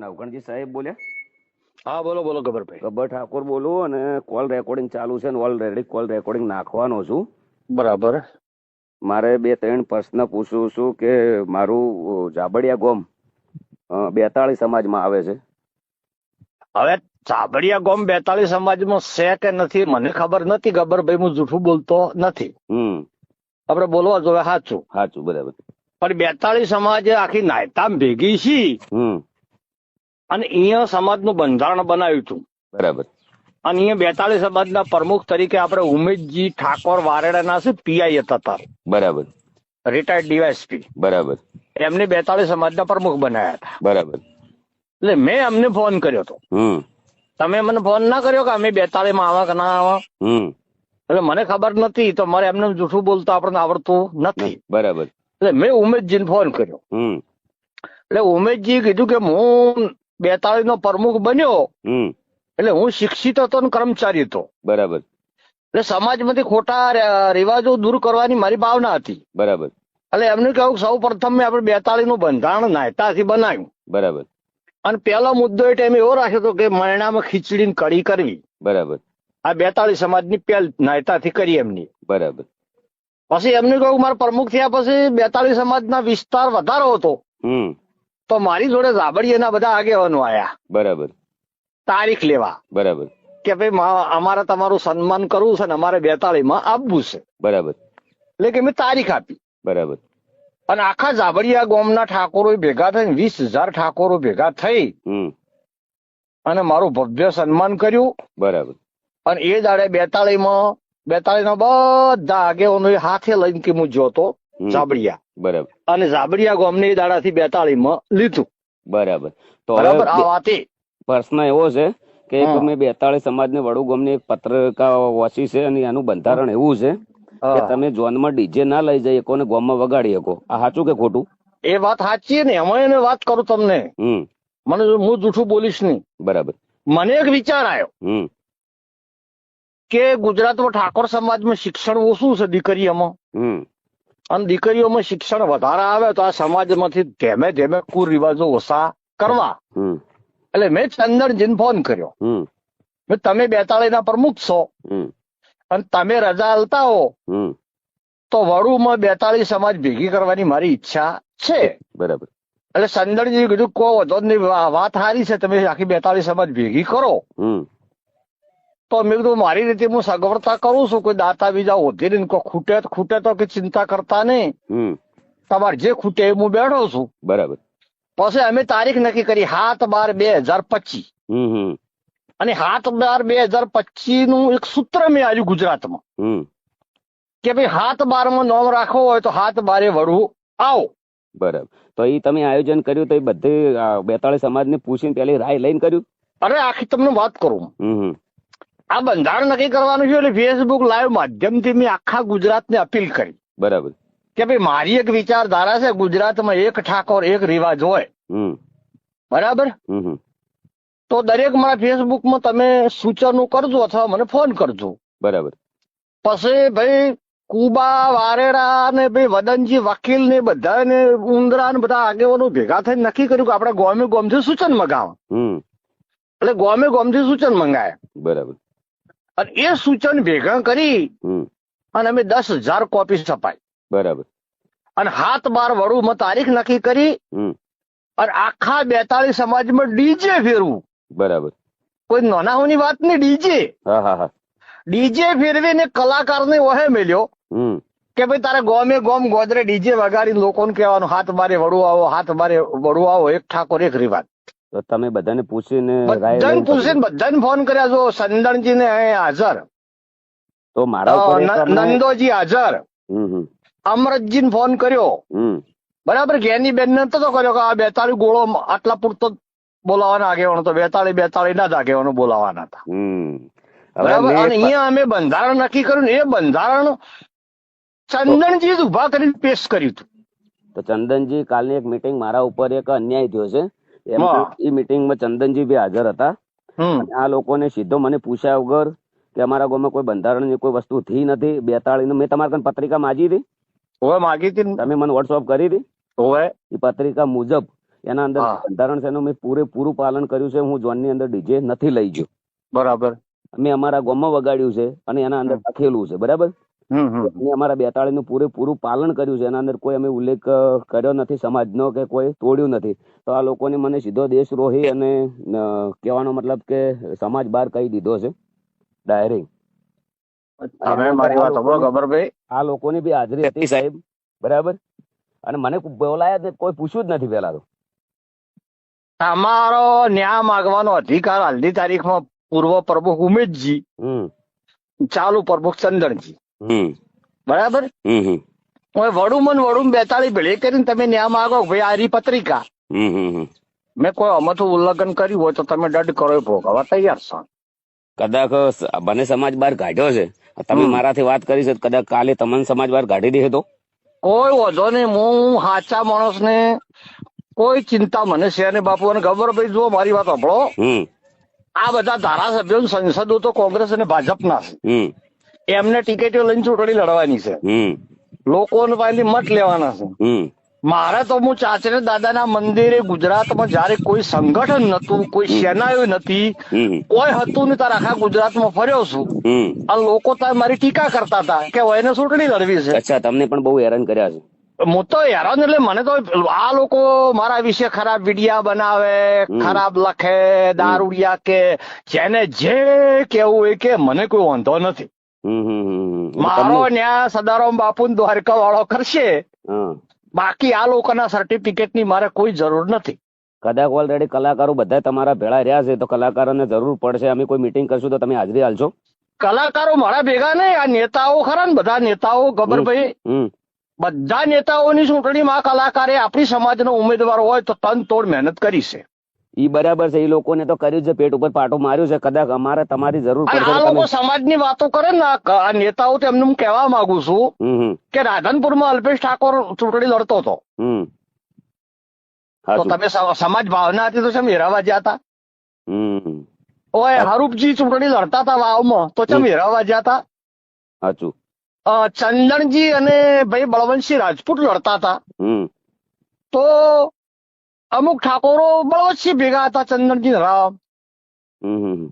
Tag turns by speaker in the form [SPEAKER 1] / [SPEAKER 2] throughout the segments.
[SPEAKER 1] નવગણજી સાહેબ બોલ્યા?
[SPEAKER 2] હા બોલો બોલો ગબરભાઈ
[SPEAKER 1] ગબર ઠાકોર બોલું અને કોલ રેકોર્ડિંગ ચાલુ છે ને ઓલરેડી કોલ રેકોર્ડિંગ નાખવાનો છું.
[SPEAKER 2] બરાબર.
[SPEAKER 1] મારે બે ત્રણ પ્રશ્ન પૂછું છું કે મારું જાબડિયા ગોમ બેતાળી સમાજમાં આવે છે?
[SPEAKER 2] હવે જાબડિયા ગોમ બેતાળી સમાજમાં છે કે નથી મને ખબર નથી ગબરભાઈ હું જૂઠું બોલતો નથી.
[SPEAKER 1] હમ.
[SPEAKER 2] આપણે બોલવા જોવે સાચું
[SPEAKER 1] સાચું બરાબર.
[SPEAKER 2] પણ બેતાળી સમાજ આખી નાયતામ ભેગી છી.
[SPEAKER 1] હમ.
[SPEAKER 2] અને અહીંયા સમાજનું બંધારણ બનાવ્યું હતું.
[SPEAKER 1] બરાબર.
[SPEAKER 2] અને અહીંયા બેતાલીસ સમાજના પ્રમુખ તરીકે આપણે ઉમેશજી ઠાકોર વારેડાના છે પીઆઈ હતા તાર.
[SPEAKER 1] બરાબર.
[SPEAKER 2] રિટાયર્ડ ડીવાયસપી
[SPEAKER 1] બરાબર.
[SPEAKER 2] એમને બેતાલીસ સમાજના પ્રમુખ બનાવ્યા હતા.
[SPEAKER 1] બરાબર.
[SPEAKER 2] એટલે મેં અમને ફોન કર્યો હતો. તમે મને ફોન ના કર્યો કે અમે બેતાલીસમાં આવા કે ના આવા? એટલે મને ખબર નથી તો મારે એમને જૂઠું બોલતા આપણને આવડતું નથી.
[SPEAKER 1] બરાબર.
[SPEAKER 2] એટલે મેં ઉમેશજીને ફોન કર્યો.
[SPEAKER 1] હમ.
[SPEAKER 2] એટલે ઉમેશજી કીધું કે હું બેતાળીસ નો પ્રમુખ બન્યો એટલે હું શિક્ષિત હતો ને કર્મચારી હતો.
[SPEAKER 1] બરાબર.
[SPEAKER 2] એટલે સમાજમાંથી ખોટા રિવાજો દૂર કરવાની મારી ભાવના હતી.
[SPEAKER 1] બરાબર.
[SPEAKER 2] એટલે એમને કહ્યું સૌ પ્રથમ મેં આપણે બેતાળી નું બંધારણ નાયતાથી બનાવ્યું.
[SPEAKER 1] બરાબર.
[SPEAKER 2] અને પેલો મુદ્દો એ ટાઈમે એવો રાખ્યો હતો કે મરણામાં ખીચડી કડી કરવી.
[SPEAKER 1] બરાબર.
[SPEAKER 2] આ બેતાળીસ સમાજની પહેલ નાયતાથી કરી એમની.
[SPEAKER 1] બરાબર.
[SPEAKER 2] પછી એમને કહ્યું મારા પ્રમુખ થયા પછી બેતાળીસ સમાજના વિસ્તાર વધારો હતો. તો મારી જોડે ઝાબડિયાના બધા આગેવાનો આયા.
[SPEAKER 1] બરાબર.
[SPEAKER 2] તારીખ લેવા.
[SPEAKER 1] બરાબર.
[SPEAKER 2] કે ભાઈ મા- અમારે તમારું સન્માન કરવું છે ને અમારે બેતાળી માં આપવું છે.
[SPEAKER 1] બરાબર.
[SPEAKER 2] એટલે કે મેં તારીખ આપી.
[SPEAKER 1] બરાબર.
[SPEAKER 2] અને આખા ઝાબડિયા ગામના ઠાકોરો ભેગા થઈને વીસ હજાર ઠાકોરો ભેગા થઈ. અને મારું ભવ્ય સન્માન કર્યું.
[SPEAKER 1] બરાબર.
[SPEAKER 2] અને એ દાડે બેતાળીમાં માં બેતાળીસ ના બધા આગેવાનો એ હાથે લઈને કે હું જોતો. ઝાબડિયા
[SPEAKER 1] બરાબર.
[SPEAKER 2] અને ઝાબડિયા ગામને એ દાડાથી બેતાળી માં લીધું.
[SPEAKER 1] બરાબર. તો
[SPEAKER 2] બરાબર? આ
[SPEAKER 1] હવે પ્રશ્ન એવો છે કે એક
[SPEAKER 2] બેતાળી
[SPEAKER 1] મેં ને સમાજને વડુ ગામની એક પત્રિકા વાંચી છે અને એનું બંધારણ એવું છે કે. તમે જોનમાં ડીજે ના લઈ જઈ શકો ને ગામમાં વગાડી શકો. આ સાચું કે ખોટું?
[SPEAKER 2] એ વાત સાચી ને. એમાં એને વાત કરું તમને. મને હું જૂઠું બોલીશ નહીં.
[SPEAKER 1] બરાબર.
[SPEAKER 2] મને એક વિચાર આવ્યો કે ગુજરાતમાં ઠાકોર સમાજમાં શિક્ષણ ઓછું છે દીકરીઓમાં. અને દીકરીઓમાં શિક્ષણ વધારે આવે તો આ સમાજમાંથી ધીમે ધીમે કુરિવાજો ઓછા કરવા. એટલે મેં ચંદનજીને ફોન કર્યો. મેં તમે બેતાળીસ ના પ્રમુખ છો. અને તમે રજા આલતા હો. તો વડુમાં બેતાળી સમાજ ભેગી કરવાની મારી ઈચ્છા છે.
[SPEAKER 1] બરાબર.
[SPEAKER 2] એટલે ચંદનજી કીધું કો વધો નહીં વાત સારી છે. તમે આખી બેતાળી સમાજ ભેગી કરો. તો મેં કીધું મારી રીતે હું સગવડતા કરું છું કોઈ દાતા બીજા ઓધી ને ખૂટે તો ખૂટે તો કે ચિંતા કરતા નહીં. તમારે જે ખૂટે એ હું બેઠો છું.
[SPEAKER 1] બરાબર.
[SPEAKER 2] પછી અમે તારીખ નક્કી કરી સાત બાર બે હજાર પચીસ. અને સાત બાર બે હજાર પચીસનું એક સૂત્ર મેં આવ્યું ગુજરાતમાં. કે ભાઈ હાથ બારમાં નોમ રાખવો હોય તો હાથ બારે વળવું. આવો.
[SPEAKER 1] બરાબર. તો એ તમે આયોજન કર્યું તો એ બધે બેતાળીસ સમાજને પૂછીને પેલી રાય લઈને કર્યું?
[SPEAKER 2] અરે આખી તમને વાત કરું. આ બંધારણ નક્કી કરવાનું છે એટલે ફેસબુક લાઈવ માધ્યમથી મેં આખા ગુજરાતને અપીલ કરી.
[SPEAKER 1] બરાબર.
[SPEAKER 2] કે ભાઈ મારી એક વિચારધારા છે ગુજરાતમાં એક ઠાકોર એક રિવાજ હોય. બરાબર? તો દરેક મારા ફેસબુકમાં તમે સૂચનો કરજો અથવા મને ફોન કરજો.
[SPEAKER 1] બરાબર.
[SPEAKER 2] પછી ભાઈ કુબા વારેડા ને ભાઈ વદનજી વકીલ ને બધા ને ઉંદરા ને બધા આગેવાનો ભેગા થઈને નક્કી કર્યું કે આપણે ગોમે ગોમથી સૂચન મંગાવ. એટલે ગોમે ગોમથી સૂચન મંગાય.
[SPEAKER 1] બરાબર.
[SPEAKER 2] અને એ સૂચન ભેગા કરી અને અમે દસ હજાર કોપી છપાઈ.
[SPEAKER 1] બરાબર.
[SPEAKER 2] અને હાથ બાર વડુમાં તારીખ નક્કી કરી અને આખા બેતાળીસ સમાજમાં ડીજે ફેરવું.
[SPEAKER 1] બરાબર.
[SPEAKER 2] કોઈ નાનાઓની વાત નહીં ડીજે.
[SPEAKER 1] હા હા હા.
[SPEAKER 2] ડીજે ફેરવીને કલાકારને ઓહે મેલ્યો કે ભાઈ તારે ગોમે ગોમ ગોદરે ડીજે વગાડી લોકોને કહેવાનું હાથ મારે વડું આવો હાથ મારે વડું આવો એક ઠાકોર એક રિવાજ.
[SPEAKER 1] તો તમે બધાને પૂછીને
[SPEAKER 2] બધાને પૂછીને બધાને ફોન કર્યા છો. સંદણજી ને હાજર.
[SPEAKER 1] તો મારા
[SPEAKER 2] નંદોજી હાજર. અમરતજી ને ફોન કર્યો. બરાબર ઘેની બેન ને તો કર્યો કે આ બેતાળી ગોળો આટલા પૂરતો બોલાવાના આગેવાનો તો બેતાળી બેતાળી ના જ આગેવાનો બોલાવાના હતા. બરાબર અને અહીંયા અમે બંધારણ નક્કી કર્યું ને એ બંધારણ ચંદનજી જ ઊભા કરીને પેશ કર્યું હતું.
[SPEAKER 1] તો ચંદનજી કાલની એક મીટિંગ મારા ઉપર એક અન્યાય થયો છે. એમ. એ મિટિંગમાં ચંદનજી બી હાજર હતા. આ લોકોને સીધો મને પૂછ્યા વગર કે અમારા ગામમાં કોઈ બંધારણની કોઈ વસ્તુ થઈ નથી બેતાળીને. મેં તમારા કન પત્રિકા માગી હતી.
[SPEAKER 2] હવે માગી હતી
[SPEAKER 1] તમે મને વોટ્સઅપ કરી હતી.
[SPEAKER 2] હવે
[SPEAKER 1] એ પત્રિકા મુજબ એના અંદર બંધારણ છે એનું મેં પૂરેપૂરું પાલન કર્યું છે. હું જોનની અંદર ડીજે નથી લઈ ગયો.
[SPEAKER 2] બરાબર.
[SPEAKER 1] મેં અમારા ગામમાં વગાડ્યું છે અને એના અંદર. લખેલું છે. બરાબર? અમારા બેતાળી નું પૂરેપૂરું પાલન કર્યું છે. એના અંદર કોઈ અમે ઉલ્લેખ કર્યો નથી સમાજનો કે કોઈ તોડ્યું નથી. તો આ લોકોને મને સીધો દેશદ્રોહી અને કહેવાનો મતલબ કે સમાજ બહાર કહી દીધો છે. ડાયરેક્ટ
[SPEAKER 2] તમે મારી વાત સાંભળો ગબ્બરભાઈ
[SPEAKER 1] આ લોકોની બી હાજરી હતી સાહેબ. બરાબર? અને મને બોલાયા કોઈ પૂછ્યું જ નથી પેલા તો.
[SPEAKER 2] અમારો ન્યાય માગવાનો અધિકાર હાલની તારીખમાં પૂર્વ પ્રમુખ ઉમેશજી
[SPEAKER 1] હમ.
[SPEAKER 2] ચાલુ પ્રમુખ ચંદનજી. બરાબર? હવે વડુમન વડુમ બેતાળી ભેળી. કરીને તમે ન્યા માગો ભાઈ આ રી પત્રિકા મેં કોઈ અમથું ઉલ્લંઘન કર્યું હોય તો તમે દંડ કરો ભોગવવા તૈયાર છો.
[SPEAKER 1] કદાચ બને સમાજ બહાર કાઢ્યો છે. તમે મારાથી વાત કરી છે કદાચ કાલે તમને સમાજ બહાર કાઢી દે તો?
[SPEAKER 2] કોઈ વધો નહીં. હું સાચા માણસ ને કોઈ ચિંતા મને છે અને બાપુ. અને ગબ્બરભાઈ જુઓ મારી વાત સાંભળો. આ બધા ધારાસભ્યો સંસદો તો કોંગ્રેસ અને ભાજપના છે. એમને ટિકિટો લઈને ચૂંટણી લડવાની છે.
[SPEAKER 1] લોકો
[SPEAKER 2] લોકોને પાસેથી મત લેવાના છે. મારે તો હું ચાચરે દાદાના મંદિરે ગુજરાતમાં જયારે કોઈ સંગઠન નતું કોઈ સેનાઓ નથી કોઈ હતું નહીં તાર આખા ગુજરાતમાં ફર્યો છું. આ લોકો તાર મારી ટીકા કરતા હતા કે એને ચૂંટણી લડવી છે.
[SPEAKER 1] અચ્છા તમને પણ બહુ હેરાન કર્યા છે.
[SPEAKER 2] હું તો હેરાન એટલે મને તો આ લોકો મારા વિશે ખરાબ વિડિયા બનાવે ખરાબ લખે દારૂડિયા કે જેને જે કેવું હોય કે મને કોઈ વાંધો નથી. મારો ન્યા સદારામ બાપુ દ્વારકા વાળો કરશે. બાકી આ લોકોના સર્ટિફિકેટની મારે કોઈ જરૂર નથી.
[SPEAKER 1] કદાચ ઓલરેડી કલાકારો બધા તમારા ભેળા રહ્યા છે તો કલાકારોને જરૂર પડશે. અમે કોઈ મીટિંગ કરશું તો તમે હાજરી હાલશો
[SPEAKER 2] કલાકારો મારા ભેગા નહીં આ નેતાઓ ખરા ને બધા નેતાઓ ગબરભાઈ બધા નેતાઓની ચૂંટણીમાં આ કલાકારે આપણી સમાજનો ઉમેદવાર હોય તો તન તોડ મહેનત કરી છે.
[SPEAKER 1] ઈ બરાબર છે એ લોકોને તો કર્યું છે પેટ ઉપર પાટો માર્યો છે કદાચ અમારે તમારી જરૂર પડશે
[SPEAKER 2] આ લોકો સમાજની વાતો કરે ને આ નેતાઓ તો એમને હું કહેવા માંગુ છું કે રાધનપુરમાં અલ્પેશ ઠાકોર ચૂંટણી લડતો હતો. તો તમે સમાજ ભાવના હતી તો ચમ હેરાવા હતા ઓય હરૂપજી ચૂંટણી લડતા હતા વાવમાં તો ચમ
[SPEAKER 1] હમ.
[SPEAKER 2] હેરાવા હતા
[SPEAKER 1] સાચું
[SPEAKER 2] ચંદનજી અને ભાઈ બળવંતસિંહ રાજપૂત લડતા હતા તો અમુક ઠાકોરો બળવંતસિંહ ભેગા હતા ચંદનજી રામ.
[SPEAKER 1] હમ. હમ હમ.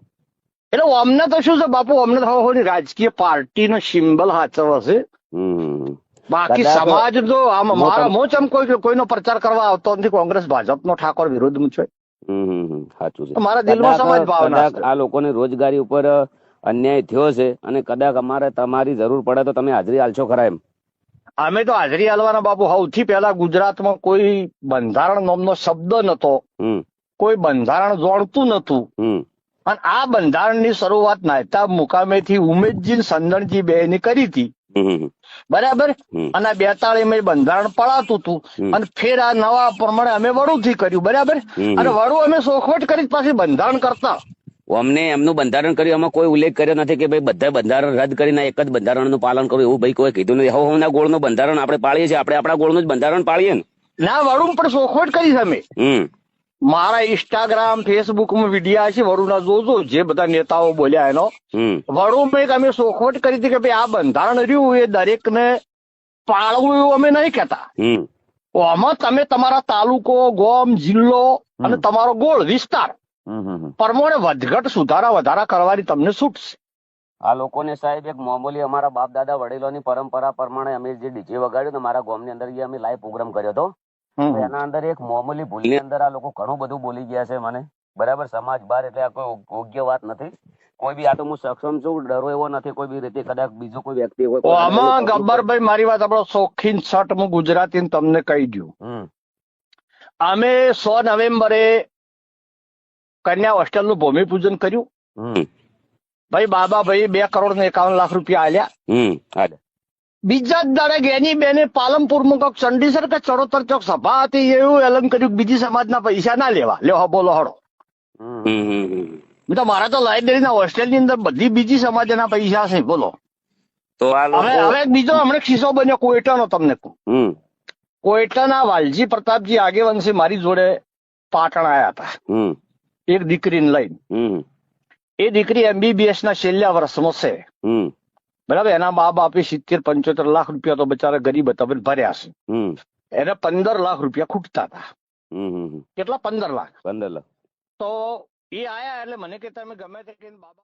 [SPEAKER 2] એટલે અમને તો શું છે બાપુ અમને તો રાજકીય પાર્ટીનો સિમ્બલ હાચવ હશે બાકી સમાજ તો આમ મારા
[SPEAKER 1] તમ-
[SPEAKER 2] ચમ કોઈ કોઈનો પ્રચાર કરવા આવતો નથી કોંગ્રેસ ભાજપનો ઠાકોર વિરુદ્ધ છે.
[SPEAKER 1] સાચું
[SPEAKER 2] મારા દિલમાં સમાજ ભાવના
[SPEAKER 1] આ લોકોને રોજગારી ઉપર અન્યાય થયો છે અને કદાચ અમારે તમારી જરૂર પડે તો તમે હાજરી આલશો ખરા એમ.
[SPEAKER 2] અમે તો હાજરી હાલવાના બાપુ. સૌથી પહેલા ગુજરાતમાં કોઈ બંધારણ નામનો શબ્દ નતો. કોઈ બંધારણ જોડતું નતું. અને આ બંધારણની શરૂઆત નાયતા મુકામેથી ઉમેદજી સંદણજી બે ની કરી હતી. બરાબર. અને બેતાળી માં બંધારણ પડાતું હતું. અને ફેર આ નવા પ્રમાણે અમે વડુથી કર્યું. બરાબર? અને વડુ અમે સોખવટ કરી પાછી બંધારણ કરતા.
[SPEAKER 1] અમને એમનું બંધારણ કર્યું એમાં કોઈ ઉલ્લેખ કર્યો નથી કે ભાઈ બધા બંધારણ રદ કરીને એક જ બંધારણનું પાલન કરવું એવું ભાઈ કોઈ કીધું નથી. હવે હવના ગોળનું બંધારણ આપણે પાળીએ છીએ આપણે આપણા ગોળનું જ બંધારણ પાળીએ ને.
[SPEAKER 2] ના વરુણ પણ શોખવટ કરી તમે
[SPEAKER 1] હમ.
[SPEAKER 2] મારા ઇન્સ્ટાગ્રામ ફેસબુકમાં વિડીયા છે વડુના જોજો જે બધા નેતાઓ બોલ્યા એનો. વડુ અમે શોખવટ કરી હતી કે ભાઈ આ બંધારણ રહ્યું એ દરેકને પાળવું એવું અમે નહીં કહેતા. આમાં તમે તમારા તાલુકો ગોમ જિલ્લો અને તમારો ગોળ વિસ્તાર. પ્રમાણે વધઘટ સુધારા વધારા કરવાની તમને છૂટશે
[SPEAKER 1] આ લોકોને સાહેબ એક મામૂલી અમારા બાપ દાદા વડીલોની પરંપરા પ્રમાણે અમે જે ડીજે વગાડ્યું ને મારા ગામની અંદર જે અમે લાઈવ પ્રોગ્રામ કર્યો હતો. એના અંદર એક મામૂલી ભૂલની અંદર આ લોકો ઘણું બધું બોલી ગયા છે મને. બરાબર સમાજ બહાર એટલે આ કોઈ યોગ્ય વાત નથી. કોઈ બી આ તો હું સક્ષમ છું ડરો એવો નથી કોઈ બી રીતે કદાચ બીજો કોઈ વ્યક્તિ હોય
[SPEAKER 2] આમાં ગબ્બરભાઈ મારી વાત આપણો શોખીન શર્ટ હું ગુજરાતી તમને કહી દઉં
[SPEAKER 1] હમ.
[SPEAKER 2] અમે સો નવેમ્બરે કન્યા હોસ્ટેલનું ભૂમિપૂજન કર્યું. ભાઈ બાબા ભાઈ બે કરોડ ને એકાવન લાખ રૂપિયા આલ્યા. બીજા જ દાડે ગેની બેને પાલનપુરમાં કોક ચંડીસર કે ચડોતર ચોક સભા હતી એવું એલન કર્યું બીજી બીજી સમાજના પૈસા ના લેવા. લેવા હા બોલો હડો તો મારા તો લાઇબ્રેરીના હોસ્ટેલની અંદર બધી બીજી સમાજના પૈસા છે બોલો.
[SPEAKER 1] તો
[SPEAKER 2] હવે હવે બીજો હમણાં ખિસ્સો બન્યો કોઈટાનો તમને કહું. કોઈટાના વાલજી પ્રતાપજી આગેવંશી મારી જોડે પાટણ આયા હતા. એક દીકરીને લઈને. એ દીકરી એમબીબીએસ ના છેલ્લા વર્ષમાં છે. બરાબર? એના મા બાપે સિત્તેર પંચોતેર લાખ રૂપિયા તો બચારા ગરીબ હતા પણ ભર્યા છે. એને પંદર લાખ રૂપિયા ખૂટતા હતા. કેટલા? પંદર લાખ.
[SPEAKER 1] પંદર લાખ.
[SPEAKER 2] તો એ આયા એટલે મને કે તમે ગમે તે બાબા